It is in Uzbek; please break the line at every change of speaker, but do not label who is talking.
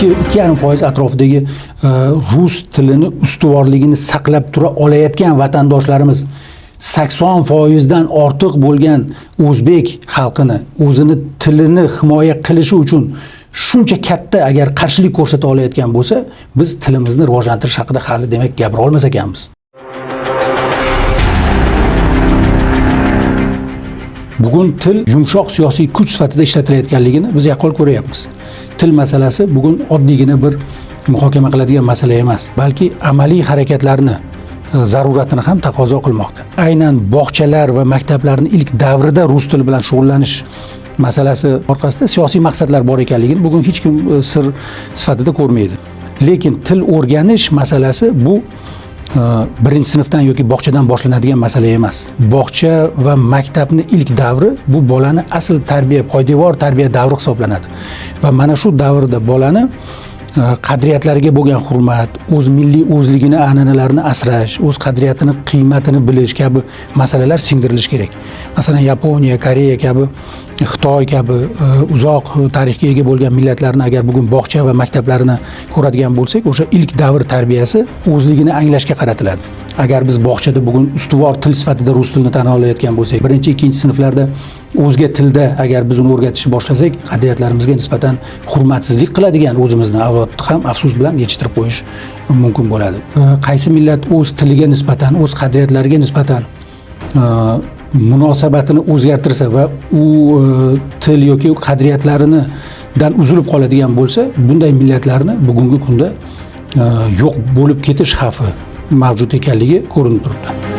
ikki ikki yarim foiz atrofidagi e, rus tilini ustuvorligini saqlab tura olayotgan vatandoshlarimiz sakson foizdan ortiq bo'lgan o'zbek xalqini o'zini tilini himoya qilishi uchun shuncha katta agar qarshilik ko'rsata olayotgan bo'lsa biz tilimizni rivojlantirish haqida hali demak gapira olmas ekanmiz. Bugun til yumshoq siyosiy kuch sifatida ishlatilayotganligini biz yaqqol ko'ryapmiz. Til masalasi bugun oddiygina bir muhokama qiladigan masala emas balki amaliy harakatlarni e, zaruratini ham taqozo qilmoqda. Aynan bog'chalar va maktablarni ilk davrida rus tili bilan shug'ullanish masalasi orqasida siyosiy maqsadlar bor ekanligini bugun hech kim e, sir sifatida ko'rmaydi. Lekin til o'rganish masalasi bu birinchi sinfdan yoki bog'chadan boshlanadigan masala emas. Bog'cha va maktabni ilk davri bu bolani asl tarbiya poydevor tarbiya davri hisoblanadi. Va mana shu davrda bolani e, qadriyatlariga bo'lgan hurmat o'z milliy o'zligini an'analarini asrash o'z qadriyatini qiymatini bilish kabi masalalar singdirilishi kerak. Masalan yaponiya koreya kabi xitoy kabi e, uzoq e, tarixga ega bo'lgan millatlarni agar bugun bog'cha va maktablarini ko'radigan bo'lsak o'sha ilk davr tarbiyasi o'zligini anglashga qaratiladi. Agar biz bog'chada bugun ustuvor til sifatida rus tilini tan olayotgan bo'lsak birinchi ikkinchi sinflarda o'zga tilda agar biz uni o'rgatishni boshlasak qadriyatlarimizga nisbatan hurmatsizlik qiladigan o'zimizni avlodni ham afsus bilan yetishtirib qo'yish e, mumkin bo'ladi. Qaysi millat o'z tiliga nisbatan o'z qadriyatlariga nisbatan munosabatini o'zgartirsa va u e, til yoki qadriyatlaridan uzilib qoladigan bo'lsa bunday millatlarni bugungi kunda e, yo'q bo'lib ketish xavfi mavjud ekanligi ko'rinib turibdi.